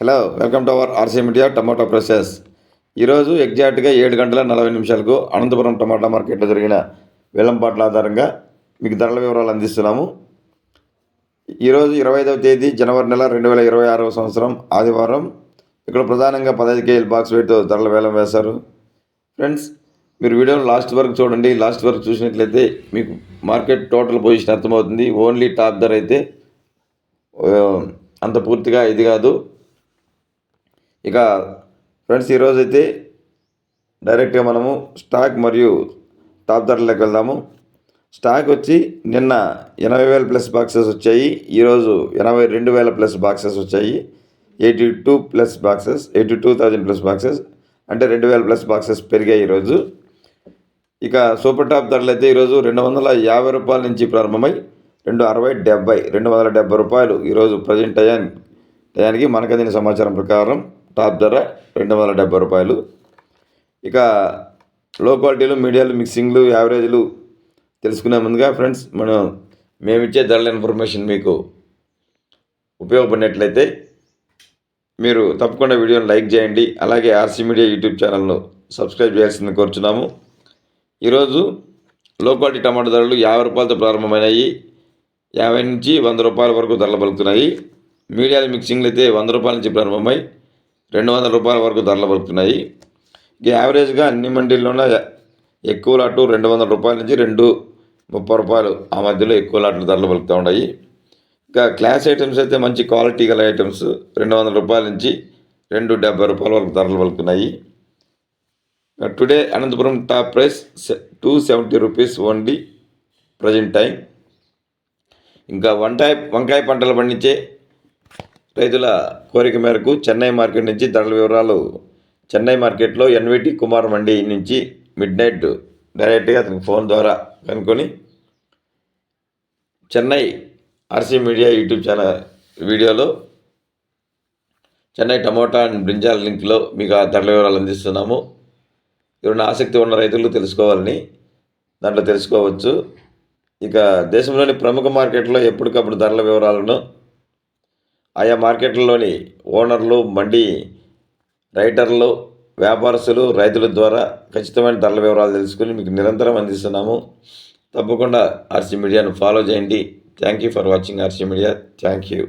Hello welcome to our RC media tomato process ఈరోజు ఎగ్జాక్ట్గా ఏడు గంటల నలభై నిమిషాలకు అనంతపురం టమాటా మార్కెట్లో జరిగిన వేలంపాట్ల ఆధారంగా మీకు ధరల వివరాలు అందిస్తున్నాము. ఈరోజు ఇరవై ఐదవ తేదీ జనవరి నెల రెండు వేల ఇరవై ఆరవ సంవత్సరం ఆదివారం. ఇక్కడ ప్రధానంగా పదహైదు కేజీల బాక్స్ వెయిట్తో ధరల వేలం వేశారు. ఫ్రెండ్స్ మీరు వీడియోను లాస్ట్ వరకు చూడండి. లాస్ట్ వరకు చూసినట్లయితే మీకు మార్కెట్ టోటల్ పొజిషన్ అర్థమవుతుంది. ఓన్లీ టాప్ ధర అయితే అంత పూర్తిగా ఇది కాదు. ఇక ఫ్రెండ్స్ ఈరోజు అయితే డైరెక్ట్గా మనము స్టాక్ మరియు టాప్ ధరలకు వెళ్దాము. స్టాక్ వచ్చి నిన్న ఎనభై వేల ప్లస్ బాక్సెస్ వచ్చాయి. ఈరోజు ఎనభై రెండు వేల ప్లస్ బాక్సెస్ వచ్చాయి. Eighty two plus boxes eighty two thousand plus boxes అంటే రెండు వేల ప్లస్ బాక్సెస్ పెరిగాయి ఈరోజు. ఇక సూపర్ టాప్ ధరలు అయితే ఈరోజు రెండు వందల యాభై రూపాయల నుంచి ప్రారంభమై రెండు అరవై డెబ్బై రెండు వందల డెబ్బై రూపాయలు ఈరోజు ప్రజెంట్ టయాన్ టయానికి మనకు అందిన సమాచారం ప్రకారం టాప్ ధర రెండు వందల డెబ్బై రూపాయలు. ఇక లో క్వాలిటీలు మీడియాలు మిక్సింగ్లు యావరేజ్లు తెలుసుకునే ముందుగా ఫ్రెండ్స్ మనం మేమిచ్చే ధరల ఇన్ఫర్మేషన్ మీకు ఉపయోగపడినట్లయితే మీరు తప్పకుండా వీడియోని లైక్ చేయండి. అలాగే ఆర్సీ మీడియా యూట్యూబ్ ఛానల్ను సబ్స్క్రైబ్ చేయాల్సింది కోరుచున్నాము. ఈరోజు లో క్వాలిటీ టమాటా ధరలు యాభై రూపాయలతో ప్రారంభమైనాయి. యాభై నుంచి వంద రూపాయల వరకు ధరలు పలుకుతున్నాయి. మీడియాల మిక్సింగ్లు అయితే వంద రూపాయల నుంచి ప్రారంభమై రెండు వందల రూపాయల వరకు ధరలు పలుకుతున్నాయి. ఇక యావరేజ్గా అన్ని మండీల్లోనే ఎక్కువ లాటు రెండు వందల రూపాయల నుంచి రెండు ముప్పై రూపాయలు ఆ మధ్యలో ఎక్కువ లాట్లు ధరలు పలుకుతూ ఉన్నాయి. ఇంకా క్లాస్ ఐటమ్స్ అయితే మంచి క్వాలిటీ గల ఐటమ్స్ రెండు వందల రూపాయల నుంచి రెండు డెబ్బై రూపాయల వరకు ధరలు పలుకుతున్నాయి. Today Anantapuram top price two seventy rupees only present time. ఇంకా వంకాయ వంకాయ పంటలు పండించే రైతుల కోరిక మేరకు చెన్నై మార్కెట్ నుంచి ధరల వివరాలు. చెన్నై మార్కెట్లో ఎన్విటి కుమార్ మండి నుంచి మిడ్ నైట్ డైరెక్ట్గా అతనికి ఫోన్ ద్వారా కనుక్కొని Chennai RC media YouTube channel వీడియోలో చెన్నై టమోటా అండ్ బ్రింజాల్ లింక్లో మీకు ఆ ధరల వివరాలు అందిస్తున్నాము. ఎవరైనా ఆసక్తి ఉన్న రైతులు తెలుసుకోవాలని దాంట్లో తెలుసుకోవచ్చు. ఇక దేశంలోని ప్రముఖ మార్కెట్లో ఎప్పటికప్పుడు ధరల వివరాలను ఆయా మార్కెట్లలోని ఓనర్లు మండి రైటర్లు వ్యాపారస్తులు రైతుల ద్వారా ఖచ్చితమైన ధరల వివరాలు తెలుసుకుని మీకు నిరంతరం అందిస్తున్నాము. తప్పకుండా ఆర్సీ మీడియాను ఫాలో చేయండి. Thank you for watching RC media. Thank you.